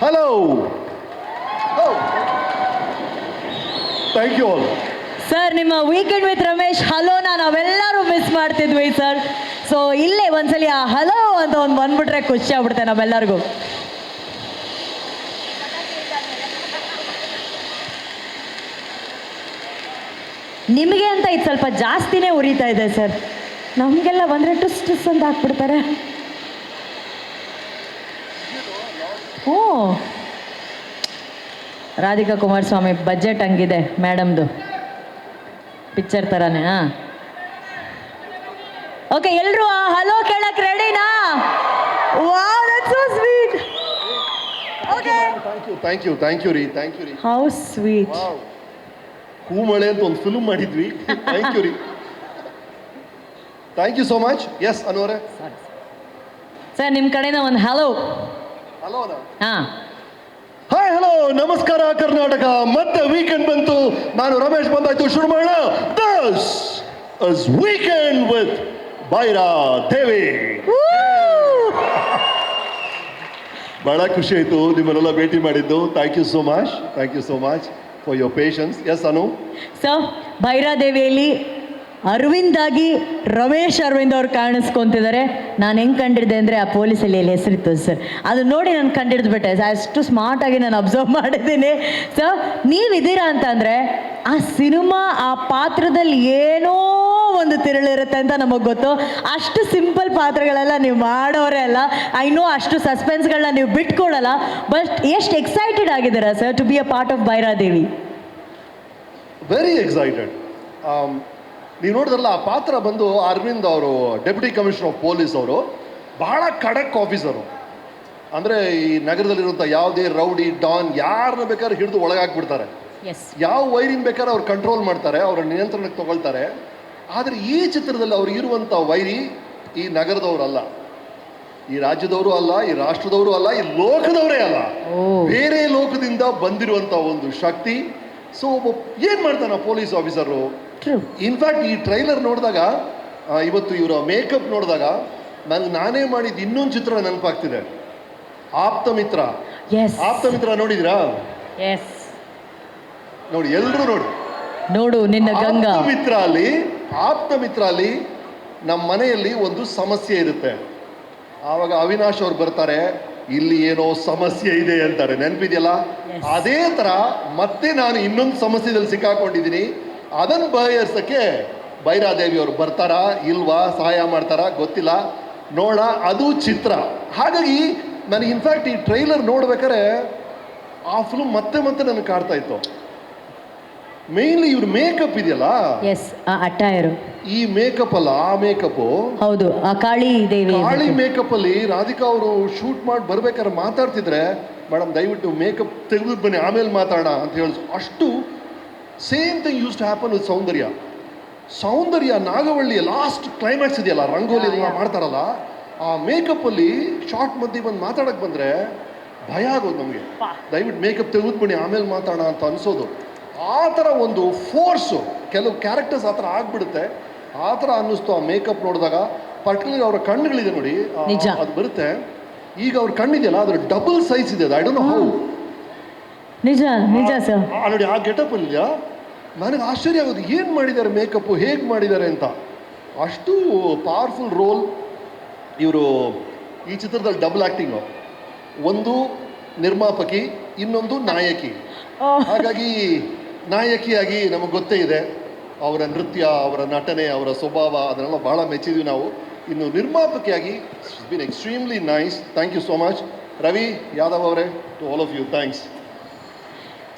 Hello thank you all sir ನಿಮ್ಮ weekend with Ramesh ಹಲೋನ ನಾವೆಲ್ಲರೂ ಮಿಸ್ ಮಾಡ್ತಿದ್ವಿ ಸರ್ ಸೊ ಇಲ್ಲೇ ಒಂದ್ಸಲಿ ಆ ಹಲೋ ಅಂತ ಒಂದು ಬಂದ್ಬಿಟ್ರೆ ಖುಷಿ ಆಗ್ಬಿಡುತ್ತೆ ನಾವೆಲ್ಲರಿಗೂ. ನಿಮಗೆ ಅಂತ ಇದು ಸ್ವಲ್ಪ ಜಾಸ್ತಿನೇ ಉರಿತಾ ಇದೆ ಸರ್ ನಮಗೆಲ್ಲ ಬಂದರೆ ಟುಸ್ ಟುಸ್ ಅಂತ ಹಾಕ್ಬಿಡ್ತಾರೆ ಓ ರಾಧಿಕಾ ಕುಮಾರಸ್ವಾಮಿ ಬಜೆಟ್ ಹಂಗಿದೆ ಮೇಡಮ್ದು ಪಿಕ್ಚರ್ ಥರನೇ ಹಾಂ. ಓಕೆ ಎಲ್ಲರೂ ಹಲೋ ಕೇಳಕ್ ರೆಡಿನಾ wow that's so sweet okay thank you thank you thank you ರೀ ಥ್ಯಾಂಕ್ ಯು ರೀ ಹೌ ಸ್ವೀಟ್ ಹೂಮಳೆ ಅಂತ ಒಂದು ಫಿಲ್ಮ್ ಮಾಡಿದ್ವಿ. ಥ್ಯಾಂಕ್ ಯು ರೀ thank you so much yes ಅನುವರೇ sir ನಿಮ್ಮ ಕಡೆಯಿಂದ ಒಂದು ಹಲೋ ಹಾಂ. ಹಾಯ್ ಹಲೋ ನಮಸ್ಕಾರ ಕರ್ನಾಟಕ. ಮತ್ತೆ ವೀಕೆಂಡ್ ಬಂತು. ನಾನು ರಮೇಶ್ ಬಂದಾಯ್ತು. ಶುರು ಮಾಡೋಣ. This is weekend with Bhaira Devi ಬಹಳ ಖುಷಿ ಆಯ್ತು. ನಿಮ್ಮನ್ನೆಲ್ಲ ಭೇಟಿ ಮಾಡಿದ್ದು. Thank you so much thank you so much for your patience yes Anu sir ಭೈರಾದೇವಿಯಲ್ಲಿ Aravind ಆಗಿ ರಮೇಶ್ ಅರವಿಂದ್ ಅವ್ರು ಕಾಣಿಸ್ಕೊಂತಿದ್ದಾರೆ ನಾನು ಹೆಂಗೆ ಕಂಡಿದ್ದೆ ಅಂದರೆ ಆ ಪೊಲೀಸ್ ಅಲ್ಲಿ ಹೆಸರಿತ್ತು ಸರ್ ಅದು ನೋಡಿ ನಾನು ಕಂಡಿಡ್ದ್ಬಿಟ್ಟೆ ಅಷ್ಟು ಸ್ಮಾರ್ಟಾಗಿ ನಾನು ಅಬ್ಸರ್ವ್ ಮಾಡಿದ್ದೀನಿ ಸೊ ನೀವಿದ್ದೀರಾ ಅಂತಂದರೆ ಆ ಸಿನಿಮಾ ಆ ಪಾತ್ರದಲ್ಲಿ ಏನೋ ಒಂದು ತಿರುಳಿರುತ್ತೆ ಅಂತ ನಮಗೆ ಗೊತ್ತು. ಅಷ್ಟು ಸಿಂಪಲ್ ಪಾತ್ರಗಳೆಲ್ಲ ನೀವು ಮಾಡೋರೇ ಅಲ್ಲ. ಐ ನೋ ಅಷ್ಟು ಸಸ್ಪೆನ್ಸ್ಗಳನ್ನ ನೀವು ಬಿಟ್ಕೊಡಲ್ಲ. ಬಟ್ ಎಷ್ಟು ಎಕ್ಸೈಟೆಡ್ ಆಗಿದ್ದೀರಾ sir to be a part of Bhairadevi very excited ನೀವು ನೋಡಿದ್ರಲ್ಲ ಆ ಪಾತ್ರ ಬಂದು ಅರವಿಂದ್ ಅವರು ಡೆಪ್ಯೂಟಿ ಕಮಿಷನರ್ ಆಫ್ ಪೊಲೀಸ್ ಅವರು ಬಹಳ ಖಡಕ್ ಆಫೀಸರು ಅಂದರೆ ಈ ನಗರದಲ್ಲಿರುವಂಥ ಯಾವುದೇ ರೌಡಿ ಡಾನ್ ಯಾರನ್ನ ಬೇಕಾದ್ರೆ ಹಿಡಿದು ಒಳಗಾಕ್ಬಿಡ್ತಾರೆ. ಯಾವ ವೈರಿನ ಬೇಕಾದ್ರೆ ಅವ್ರು ಕಂಟ್ರೋಲ್ ಮಾಡ್ತಾರೆ ಅವರ ನಿಯಂತ್ರಣಕ್ಕೆ ತಗೊಳ್ತಾರೆ. ಆದರೆ ಈ ಚಿತ್ರದಲ್ಲಿ ಅವ್ರು ಇರುವಂಥ ವೈರಿ ಈ ನಗರದವರಲ್ಲ ಈ ರಾಜ್ಯದವರು ಅಲ್ಲ ಈ ರಾಷ್ಟ್ರದವರು ಅಲ್ಲ ಈ ಲೋಕದವರೇ ಅಲ್ಲ. ಬೇರೆ ಲೋಕದಿಂದ ಬಂದಿರುವಂಥ ಒಂದು ಶಕ್ತಿ. ಸೊ ಒಬ್ಬ ಏನು ಮಾಡ್ತಾನೆ police officer true in fact ಈ ಟ್ರೈಲರ್ ನೋಡಿದಾಗ ಇವತ್ತು ಇವರ ಮೇಕಪ್ ನೋಡಿದಾಗ ನನಗೆ ನಾನೇ ಮಾಡಿದ ಇನ್ನೊಂದು ಚಿತ್ರ ನೆನಪಾಗ್ತಿದೆ. ಆಪ್ತ ಮಿತ್ರ ಆಪ್ತ ಮಿತ್ರ ನೋಡಿದ್ರಾ? ಎಸ್ ನೋಡಿ ಎಲ್ಲರೂ ನೋಡಿ. ನೋಡು ನಿನ್ನ ಗಂಗಾ. ಮಿತ್ರ ಅಲ್ಲಿ ಆಪ್ತ ಮಿತ್ರ ಅಲ್ಲಿ ನಮ್ಮ ಮನೆಯಲ್ಲಿ ಒಂದು ಸಮಸ್ಯೆ ಇರುತ್ತೆ. ಆವಾಗ ಅವಿನಾಶ್ ಅವ್ರು ಬರ್ತಾರೆ ಇಲ್ಲಿ ಏನೋ ಸಮಸ್ಯೆ ಇದೆ ಅಂತಾರೆ. ನೆನಪಿದೆಯಲ್ಲ? ಅದೇ ತರ ಮತ್ತೆ ನಾನು ಇನ್ನೊಂದು ಸಮಸ್ಯೆದಲ್ಲಿ ಸಿಕ್ಕಾಕೊಂಡಿದ್ದೀನಿ. ಅದನ್ನು ಬಗೆಹರಿಸೋಕ್ಕೆ ಬೈರಾದೇವಿ ಅವರು ಬರ್ತಾರಾ ಇಲ್ವಾ ಸಹಾಯ ಮಾಡ್ತಾರಾ ಗೊತ್ತಿಲ್ಲ. ನೋಡ ಅದು ಚಿತ್ರ. ಹಾಗಾಗಿ ನನಗೆ ಇನ್ಫ್ಯಾಕ್ಟ್ ಈ ಟ್ರೈಲರ್ ನೋಡ್ಬೇಕಾರೆ ಆ ಫಿಲ್ಮ್ ಮತ್ತೆ ಮತ್ತೆ ನನಗೆ ಕಾಡ್ತಾ ಇತ್ತು. ಮೇನ್ಲಿ ಇವ್ರ ಮೇಕಪ್ ಇದೆಯಲ್ಲ? ಎಸ್ ಅಟ್ಟಾಯರು. ಈ ಮೇಕಪ್ ಅಲ್ಲ ಆ ಮೇಕಪ್ ಹೌದು ಆ ಕಾಳಿ ದೇವಿ ಕಾಳಿ ಮೇಕಪ್ ಅಲ್ಲಿ ರಾಧಿಕಾ ಅವರು ಶೂಟ್ ಮಾಡಿ ಬರ್ಬೇಕಾದ್ರೆ ಮಾತಾಡ್ತಿದ್ರೆ ಮೇಡಮ್ ದಯವಿಟ್ಟು ಮೇಕಪ್ ತೆಗೆದು ಬನ್ನಿ ಆಮೇಲೆ ಮಾತಾಡೋಣ ಅಂತ ಹೇಳಿ ಅಷ್ಟು same thing use to happen with Soundarya Soundarya ನಾಗವಳ್ಳಿಯ last climax ಇದೆಯಲ್ಲ ರಂಗೋಲಿ ಎಲ್ಲ ಮಾಡ್ತಾರಲ್ಲ ಆ ಮೇಕಪ್ಪಲ್ಲಿ ಶಾರ್ಟ್ ಮಧ್ಯೆ ಬಂದು ಮಾತಾಡಕ್ ಬಂದರೆ ಭಯ ಆಗೋದು ನಮಗೆ. ದಯವಿಟ್ಟು ಮೇಕಪ್ ತೆಗೆದುಕೊಂಡು ಆಮೇಲೆ ಮಾತಾಡ ಅಂತ ಅನಿಸೋದು. ಆ ಥರ ಒಂದು ಫೋರ್ಸು ಕೆಲವು ಕ್ಯಾರೆಕ್ಟರ್ಸ್ ಆ ಥರ ಆಗಿಬಿಡುತ್ತೆ. ಆ ಥರ ಅನ್ನಿಸ್ತು ಆ ಮೇಕಪ್ ನೋಡಿದಾಗ. ಪರ್ಟಿಕ್ಯುಲರ್ ಅವರ ಕಣ್ಣುಗಳಿದೆ ನೋಡಿ. ಅದು ಬರುತ್ತೆ. ಈಗ ಅವ್ರ ಕಣ್ಣಿದೆಯಲ್ಲ ಅದ್ರ ಡಬಲ್ ಸೈಜ್ ಇದೆ ಐ ಡೋಂಟ್ ನೋ ಹೌ ನಿಜ ನಿಜ ಸರ್ ನೋಡಿ ಆ ಗೆಟಪ್ ಇದೆಯಾ ನನಗೆ ಆಶ್ಚರ್ಯ ಆಗೋದು ಏನು ಮಾಡಿದ್ದಾರೆ ಮೇಕಪ್ಪು ಹೇಗೆ ಮಾಡಿದ್ದಾರೆ ಅಂತ. ಅಷ್ಟು ಪವರ್ಫುಲ್ ರೋಲ್ ಇವರು ಈ ಚಿತ್ರದಲ್ಲಿ ಡಬಲ್ ಆ್ಯಕ್ಟಿಂಗು ಒಂದು ನಿರ್ಮಾಪಕಿ ಇನ್ನೊಂದು ನಾಯಕಿ. ಹಾಗಾಗಿ ನಾಯಕಿಯಾಗಿ ನಮಗೆ ಗೊತ್ತೇ ಇದೆ ಅವರ ನೃತ್ಯ ಅವರ ನಟನೆ ಅವರ ಸ್ವಭಾವ ಅದನ್ನೆಲ್ಲ ಭಾಳ ಮೆಚ್ಚಿದ್ವಿ ನಾವು. ಇನ್ನು ನಿರ್ಮಾಪಕಿಯಾಗಿ been extremely nice thank you so much Ravi Yadav ಅವರೇ to all of you thanks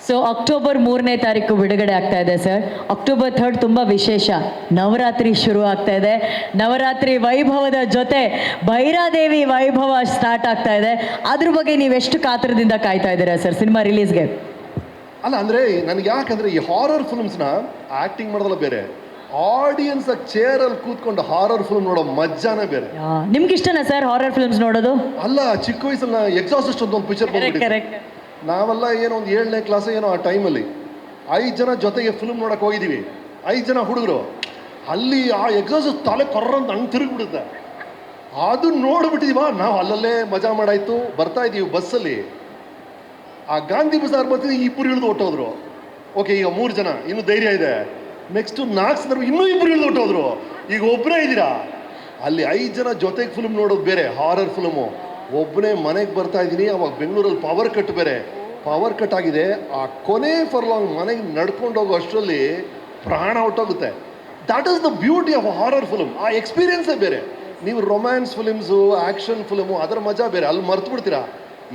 so October ಮೂರನೇ ತಾರೀಕು ಬಿಡುಗಡೆ ಆಗ್ತಾ ಇದೆ ಸರ್ ಅಕ್ಟೋಬರ್ ಥರ್ಡ್ ತುಂಬ ವಿಶೇಷ. ನವರಾತ್ರಿ ಶುರು ಆಗ್ತಾ ಇದೆ. ನವರಾತ್ರಿ ವೈಭವದ ಜೊತೆ ಭೈರಾದೇವಿ ವೈಭವ ಸ್ಟಾರ್ಟ್ ಆಗ್ತಾ ಇದೆ. ಅದ್ರ ಬಗ್ಗೆ ನೀವು ಎಷ್ಟು ಕಾತರದಿಂದ ಕಾಯ್ತಾ ಇದ್ದೀರಾ ಸರ್ ಸಿನಿಮಾ ರಿಲೀಸ್ಗೆ ಅಲ್ಲ ಅಂದರೆ ನನಗೆ ಯಾಕಂದರೆ ಈ ಹಾರರ್ ಫಿಲ್ಮ್ಸ್ನ ಆ್ಯಕ್ಟಿಂಗ್ ಮಾಡೋದಲ್ಲ ಬೇರೆ. ಆಡಿಯನ್ಸ್ ಚೇರಲ್ಲಿ ಕೂತ್ಕೊಂಡು ಹಾರರ್ ಫಿಲ್ಮ್ ನೋಡೋ ಮಜ್ಜಾನೇ ಬೇರೆ. ನಿಮ್ಗೆ ಇಷ್ಟನಾ ಸರ್ ಹಾರರ್ ಫಿಲ್ಮ್ಸ್ ನೋಡೋದು? ಅಲ್ಲ ಚಿಕ್ಕ ವಯಸ್ಸಲ್ಲಿ ಎಕ್ಸಾಸ್ಟ್ ಅಂತ ಒಂದು ಪಿಕ್ಚರ್ ಕರೆಕ್ಟ್ ನಾವೆಲ್ಲ ಏನೋ ಒಂದು ಏಳನೇ ಕ್ಲಾಸ್ ಏನೋ ಆ ಟೈಮಲ್ಲಿ ಐದು ಜನ ಜೊತೆಗೆ ಫಿಲ್ಮ್ ನೋಡಕ್ಕೆ ಹೋಗಿದ್ದೀವಿ ಐದು ಜನ ಹುಡುಗರು. ಅಲ್ಲಿ ಆ ಎಕ್ಸಾಸ್ಟ್ ತಲೆ ಕೊರ್ರಂತ ಹಂಗೆ ತಿರುಗಿಬಿಡುತ್ತೆ. ಅದು ನೋಡ್ಬಿಟ್ಟಿದೀವ ನಾವು ಅಲ್ಲಲ್ಲೇ ಮಜಾ ಮಾಡಾಯ್ತು. ಬರ್ತಾ ಇದ್ದೀವಿ ಬಸ್ಸಲ್ಲಿ ಆ ಗಾಂಧಿ ಬಜಾರ್ ಬರ್ತಿದ್ವಿ ಇಬ್ಬರು ಇಳಿದು ಹೊಟ್ಟೋದ್ರು ಓಕೆ ಈಗ ಮೂರು ಜನ, ಇನ್ನು ಧೈರ್ಯ ಇದೆ. ನೆಕ್ಸ್ಟ್ ನಾಲ್ಕು ಸಂದರ್ಭ ಇನ್ನೂ ಇಬ್ಬರು ಇಳಿದು ಹೊಟ್ಟೋದ್ರು ಈಗ ಒಬ್ಬರೇ ಇದ್ದೀರಾ? ಅಲ್ಲಿ ಐದು ಜನ ಜೊತೆಗೆ ಫಿಲ್ಮ್ ನೋಡೋದು ಬೇರೆ ಹಾರರ್ ಫಿಲ್ಮು ಒಬ್ಬನೇ ಮನೆಗೆ ಬರ್ತಾ ಇದ್ದೀನಿ, ಅವಾಗ ಬೆಂಗಳೂರಲ್ಲಿ ಪವರ್ ಕಟ್ ಬೇರೆ. ಪವರ್ ಕಟ್ ಆಗಿದೆ, ಆ ಕೊನೆ ಫರ್ ಲಾಂಗ್ ಮನೆಗೆ ನಡ್ಕೊಂಡು ಹೋಗೋ ಅಷ್ಟರಲ್ಲಿ ಪ್ರಾಣ ಹೊಟ್ಟೋಗುತ್ತೆ. That is the beauty of horror film ಆ ಎಕ್ಸ್ಪೀರಿಯನ್ಸೇ ಬೇರೆ. ನೀವು ರೊಮ್ಯಾನ್ಸ್ ಫಿಲಿಮ್ಸು ಆ್ಯಕ್ಷನ್ ಫಿಲಮು ಅದರ ಮಜಾ ಬೇರೆ. ಅಲ್ಲಿ ಮರ್ತು ಬಿಡ್ತೀರಾ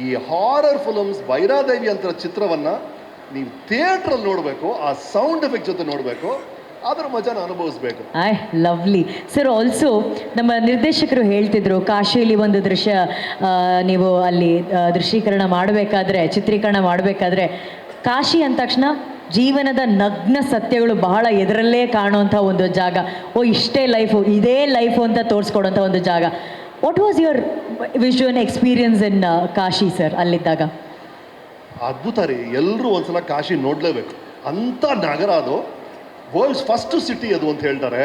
ಈ ಹಾರರ್ ಫಿಲಮ್ಸ್ ಭೈರಾದೇವಿ ಅಂತ ಚಿತ್ರವನ್ನು ನೀವು ಥಿಯೇಟ್ರಲ್ಲಿ ನೋಡಬೇಕು, ಆ ಸೌಂಡ್ ಎಫೆಕ್ಟ್ ಜೊತೆ ನೋಡಬೇಕು. ಅದರ ಮಜಾನ ಅನುಭವಿಸ್ಬೇಕು. I lovely. ಸರ್ ಆಲ್ಸೋ ನಮ್ಮ ನಿರ್ದೇಶಕರು ಹೇಳ್ತಿದ್ರು ಕಾಶಿಯಲ್ಲಿ ಒಂದು ದೃಶ್ಯ ಆ, ನೀವು ಅಲ್ಲಿ ಆ, ದೃಶ್ಯೀಕರಣ ಮಾಡಬೇಕಾದ್ರೆ ಚಿತ್ರೀಕರಣ ಮಾಡಬೇಕಾದ್ರೆ ಕಾಶಿ ಅಂದ ತಕ್ಷಣ ಜೀವನದ ನಗ್ನ ಸತ್ಯಗಳು ಬಹಳ ಎದರಲ್ಲೇ ಕಾಣುವಂಥ ಒಂದು ಜಾಗ. ಓ ಇಷ್ಟೇ ಲೈಫು ಇದೇ ಲೈಫು ಅಂತ ತೋರಿಸ್ಕೊಡೋಂಥ ಒಂದು ಜಾಗ. What was your vision experience in Kashi sir ಅಲ್ಲಿದ್ದಾಗ? ಅದ್ಭುತ ರೀ. ಎಲ್ಲರೂ ಒಂದ್ಸಲ ಕಾಶಿ ನೋಡಲೇಬೇಕು. ಅಂತ ನಗರ ಅದು ವರ್ಲ್ಡ್ಸ್ ಫಸ್ಟ್ ಸಿಟಿ ಅದು ಅಂತ ಹೇಳ್ತಾರೆ.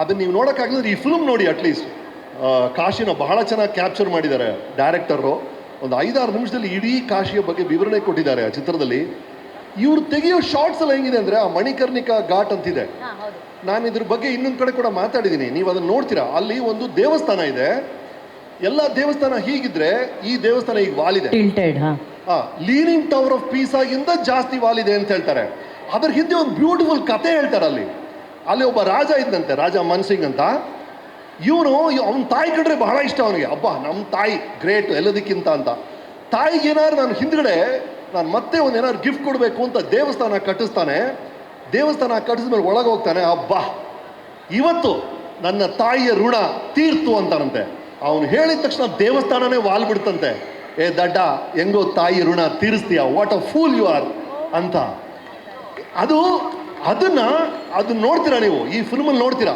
ಅದನ್ನ ನೀವು ನೋಡೋಕ್ಕಾಗಲಿದ್ರೆ ಈ ಫಿಲ್ಮ್ ನೋಡಿ ಅಟ್ಲೀಸ್ಟ್ ಕಾಶಿನ ಬಹಳ ಚೆನ್ನಾಗಿ ಕ್ಯಾಪ್ಚರ್ ಮಾಡಿದ್ದಾರೆ ಡೈರೆಕ್ಟರು ಒಂದು ಐದಾರು ನಿಮಿಷದಲ್ಲಿ ಇಡೀ ಕಾಶಿಯ ಬಗ್ಗೆ ವಿವರಣೆ ಕೊಟ್ಟಿದ್ದಾರೆ ಆ ಚಿತ್ರದಲ್ಲಿ. ಇವ್ರು ತೆಗೆಯೋ ಶಾರ್ಟ್ಸ್ ಎಲ್ಲ ಹೆಂಗಿದೆ ಅಂದರೆ ಆ ಮಣಿಕರ್ಣಿಕಾ ಘಾಟ್ ಅಂತಿದೆ. ನಾನು ಇದ್ರ ಬಗ್ಗೆ ಇನ್ನೊಂದು ಕಡೆ ಕೂಡ ಮಾತಾಡಿದ್ದೀನಿ ನೀವು ಅದನ್ನು ನೋಡ್ತೀರಾ? ಅಲ್ಲಿ ಒಂದು ದೇವಸ್ಥಾನ ಇದೆ. ಎಲ್ಲ ದೇವಸ್ಥಾನ ಹೀಗಿದ್ರೆ ಈ ದೇವಸ್ಥಾನ ಈಗ ವಾಲಿದೆ. ಟಿಲ್ಟೆಡ್ ಹಾಂ. ಆ ಲೀನಿಂಗ್ ಟವರ್ ಆಫ್ ಪೀಸ್ ಆಗಿಂದ ಜಾಸ್ತಿ ವಾಲಿದೆ ಅಂತ ಹೇಳ್ತಾರೆ. ಅದ್ರ ಹಿಂದೆ ಒಂದು ಬ್ಯೂಟಿಫುಲ್ ಕತೆ ಹೇಳ್ತಾರೆ ಅಲ್ಲಿ. ಅಲ್ಲಿ ಒಬ್ಬ ರಾಜ ಇದ್ದಂತೆ ರಾಜ ಮನ್ಸಿಂಗ್ ಅಂತ. ಇವನು ಅವನ ತಾಯಿ ಕಂಡ್ರೆ ಬಹಳ ಇಷ್ಟ ಅವನಿಗೆ. ಅಬ್ಬಾ ನಮ್ಮ ತಾಯಿ, ಗ್ರೇಟ್, ಎಲ್ಲದಕ್ಕಿಂತ ಅಂತ. ತಾಯಿಗೆ ಏನಾದ್ರು ನಾನು ಹಿಂದ್ಗಡೆ ನಾನು ಮತ್ತೆ ಒಂದು ಏನಾದ್ರು ಗಿಫ್ಟ್ ಕೊಡಬೇಕು ಅಂತ ದೇವಸ್ಥಾನ ಕಟ್ಟಿಸ್ತಾನೆ. ದೇವಸ್ಥಾನ ಕಟ್ಟಿಸ್ಮೇಲೆ ಒಳಗೆ ಹೋಗ್ತಾನೆ, ಅಬ್ಬಾ. ಇವತ್ತು ನನ್ನ ತಾಯಿಯ ಋಣ ತೀರ್ತು ಅಂತಾನಂತೆ. ಅವನು ಹೇಳಿದ ತಕ್ಷಣ ದೇವಸ್ಥಾನನೇ ವಾಲ್ ಬಿಡ್ತಂತೆ. ಏ ದಡ್ಡ, ಹೆಂಗೋ ತಾಯಿ ಋಣ ತೀರಿಸ್ತೀಯ? What a fool you are ಅಂತ. ಅದು, ಅದನ್ನ ಅದನ್ನ ನೋಡ್ತೀರಾ ನೀವು? ಈ ಫಿಲ್ಮಲ್ಲಿ ನೋಡ್ತೀರಾ?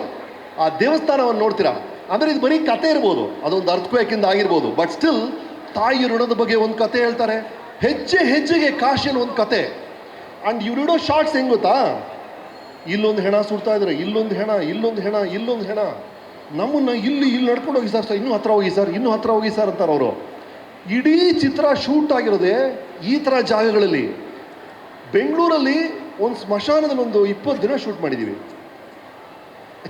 ಆ ದೇವಸ್ಥಾನವನ್ನು ನೋಡ್ತೀರಾ? ಅಂದರೆ ಇದು ಬರೀ ಕತೆ ಇರ್ಬೋದು. ಅದೊಂದು ಅರ್ಥಕ್ವೇಕಿಂದ ಆಗಿರ್ಬೋದು. ಬಟ್ ಸ್ಟಿಲ್ ತಾಯಿ ಋಣದ ಬಗ್ಗೆ ಒಂದು ಕತೆ ಹೇಳ್ತಾರೆ. ಹೆಜ್ಜೆ ಹೆಜ್ಜೆಗೆ ಕಾಶಿಯಲ್ಲಿ ಒಂದು ಕತೆ. ಆ್ಯಂಡ್ ಇವ್ರಿಡೋ ಶಾರ್ಟ್ಸ್ ಹೆಂಗ್ ಗೊತ್ತಾ? ಇಲ್ಲೊಂದು ಹೆಣ ಸುಡ್ತಾ ಇದ್ದಾರೆ ಇಲ್ಲೊಂದು ಹೆಣ ಇಲ್ಲೊಂದು ಹೆಣ ಇಲ್ಲೊಂದು ಹೆಣ. ನಮ್ಮನ್ನ ಇಲ್ಲಿ ಇಲ್ಲಿ ನಡ್ಕೊಂಡು ಹೋಗಿ ಸರ್ ಸರ್, ಇನ್ನೂ ಹತ್ರ ಹೋಗಿ ಸರ್, ಇನ್ನೂ ಹತ್ರ ಹೋಗಿ ಸರ್ ಅಂತಾರೆ ಅವರು. ಇಡೀ ಚಿತ್ರ ಶೂಟ್ ಆಗಿರೋದೆ ಈ ಥರ ಜಾಗಗಳಲ್ಲಿ. ಬೆಂಗಳೂರಲ್ಲಿ ಒಂದು ಸ್ಮಶಾನದಲ್ಲಿ ಒಂದು ಇಪ್ಪತ್ತು ದಿನ ಶೂಟ್ ಮಾಡಿದ್ದೀವಿ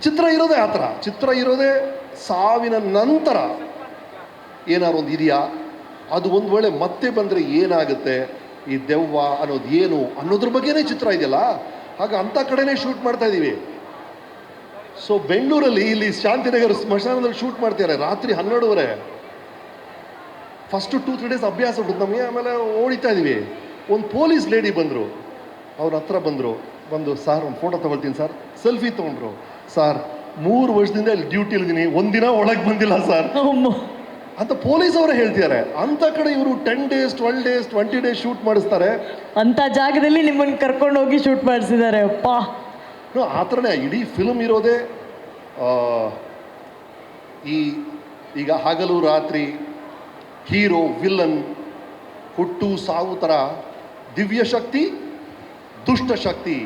ಚಿತ್ರ ಇರೋದೇ ಆ ಥರ. ಚಿತ್ರ ಇರೋದೇ ಸಾವಿನ ನಂತರ ಏನಾದ್ರು ಒಂದು ಇದೆಯಾ? ಅದು ಒಂದು ವೇಳೆ ಮತ್ತೆ ಬಂದರೆ ಏನಾಗುತ್ತೆ? ಈ ದೆವ್ವ ಅನ್ನೋದು ಏನು ಅನ್ನೋದ್ರ ಬಗ್ಗೆನೇ ಚಿತ್ರ ಇದೆಯಲ್ಲ? ಹಾಗೆ ಅಂಥ ಕಡೆನೇ ಶೂಟ್ ಮಾಡ್ತಾ ಇದ್ದೀವಿ ಸೊ ಬೆಂಗಳೂರಲ್ಲಿ ಇಲ್ಲಿ ಶಾಂತಿನಗರ ಸ್ಮಶಾನದಲ್ಲಿ ಶೂಟ್ ಮಾಡ್ತಿದ್ದಾರೆ ರಾತ್ರಿ ಹನ್ನೆರಡುವರೆ. ಫಸ್ಟು ಟೂ ತ್ರೀ ಡೇಸ್ ಅಭ್ಯಾಸ ಬಿಟ್ಟು ನಮಗೆ, ಆಮೇಲೆ ಓಡಿತಾ ಇದ್ದೀವಿ ಒಂದು ಪೊಲೀಸ್ ಲೇಡಿ ಬಂದರು. ಅವ್ರ ಹತ್ರ ಬಂದರು. ಬಂದು ಸರ್ ಒಂದು ಫೋಟೋ ತೊಗೊಳ್ತೀನಿ ಸರ್. ಸೆಲ್ಫಿ ತೊಗೊಂಡ್ರು. ಸರ್ ಮೂರು ವರ್ಷದಿಂದ ಇಲ್ಲಿ ಡ್ಯೂಟಿಲಿದ್ದೀನಿ ಒಂದಿನ ಒಳಗೆ ಬಂದಿಲ್ಲ ಸರ್. ಅಂತ ಪೊಲೀಸ್ ಅವರು ಹೇಳ್ತಿದ್ದಾರೆ ಅಂತ ಕಡೆ ಇವರು ten days twelve days twenty days shoot ಮಾಡಿಸ್ತಾರೆ. ಅಂತ ಜಾಗದಲ್ಲಿ ನಿಮ್ಮನ್ನು ಕರ್ಕೊಂಡು ಹೋಗಿ ಶೂಟ್ ಮಾಡಿಸಿದ್ದಾರೆ ಅಪ್ಪ. ಆ ಥರನೇ ಇಡೀ ಫಿಲ್ಮ್ ಇರೋದೇ ಈ ಈಗ ಹಗಲು ರಾತ್ರಿ ಹೀರೋ ವಿಲ್ಲನ್ ಹುಟ್ಟು ಸಾವು ಥರ ದಿವ್ಯ ಶಕ್ತಿ ದುಷ್ಟ ಶಕ್ತಿ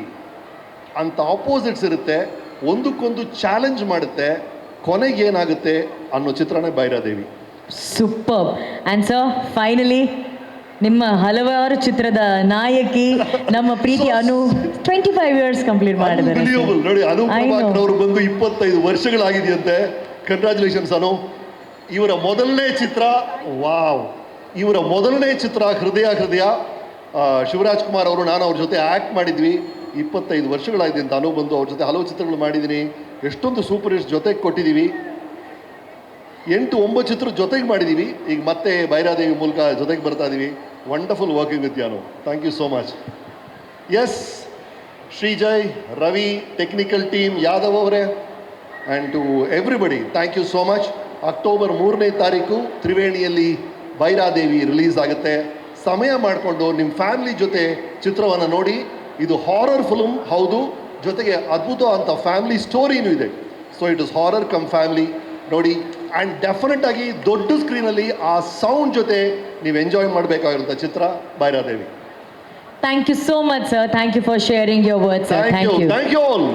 ಅಂತ ಆಪೋಸಿಟ್ಸ್ ಇರುತ್ತೆ ಒಂದಕ್ಕೊಂದು ಚಾಲೆಂಜ್ ಮಾಡುತ್ತೆ ಕೊನೆಗೆ ಏನಾಗುತ್ತೆ ಅನ್ನೋ ಚಿತ್ರಣ Bhairadevi. Super and sir finally ನಿಮ್ಮ ಹಲವಾರು ಚಿತ್ರದ ನಾಯಕಿ ನಮ್ಮ ಪ್ರೀತಿ Anu twenty five years complete ಮಾಡಿದ್ದಾರೆ. ನೋಡಿ ಅನು I ಅವರು ಬಂದು ಇಪ್ಪತ್ತೈದು ವರ್ಷಗಳಾಗಿದೆಯಂತೆ. ಕಂಗ್ರ್ಯಾಚುಲೇಷನ್ಸ್ ಅನು ಇವರ ಮೊದಲನೇ ಚಿತ್ರ ವಾವ್ ಇವರ ಮೊದಲನೇ ಚಿತ್ರ ಹೃದಯ ಹೃದಯ. ಶಿವರಾಜ್ ಕುಮಾರ್ ಅವರು, ನಾನು ಅವ್ರ ಜೊತೆ ಆ್ಯಕ್ಟ್ ಮಾಡಿದ್ವಿ. ಇಪ್ಪತ್ತೈದು ವರ್ಷಗಳಾಗಿದೆ ಅಂತ ಅನುಭವ ಬಂದು ಅವ್ರ ಜೊತೆ ಹಲವು ಚಿತ್ರಗಳು ಮಾಡಿದ್ದೀನಿ. ಎಷ್ಟೊಂದು ಸೂಪರ್ ಹಿಟ್ಸ್ ಜೊತೆಗೆ ಕೊಟ್ಟಿದ್ದೀವಿ ಎಂಟು ಒಂಬತ್ತು ಚಿತ್ರ ಜೊತೆಗೆ ಮಾಡಿದ್ದೀವಿ ಈಗ ಮತ್ತೆ ಬೈರಾದೇವಿ ಮೂಲಕ ಜೊತೆಗೆ ಬರ್ತಾ ಇದ್ದೀವಿ ವಂಡರ್ಫುಲ್ ವರ್ಕಿಂಗ್ ವಿತ್ ಯಾನು thank you so much yes Shrijay, Ravi technical team Yadav ಅವರೇ and to everybody thank you so much October ಮೂರನೇ ತಾರೀಕು ತ್ರಿವೇಣಿಯಲ್ಲಿ ಬೈರಾದೇವಿ ರಿಲೀಸ್ ಆಗುತ್ತೆ. ಸಮಯ ಮಾಡಿಕೊಂಡು ನಿಮ್ಮ ಫ್ಯಾಮಿಲಿ ಜೊತೆ ಚಿತ್ರವನ್ನು ನೋಡಿ. ಇದು ಹಾರರ್ ಫಿಲ್ಮ್ ಹೌದು. ಜೊತೆಗೆ ಅದ್ಭುತ ಅಂತ ಫ್ಯಾಮಿಲಿ ಸ್ಟೋರಿನೂ ಇದೆ. So it is horror cum family ನೋಡಿ ಆ್ಯಂಡ್ ಡೆಫಿನೆಟ್ ಆಗಿ ದೊಡ್ಡ ಸ್ಕ್ರೀನಲ್ಲಿ ಆ ಸೌಂಡ್ ಜೊತೆ ನೀವು ಎಂಜಾಯ್ ಮಾಡಬೇಕಾಗಿರುವಂಥ ಚಿತ್ರ Bhairadevi. Thank you so much sir thank you for sharing your words thank you thank you all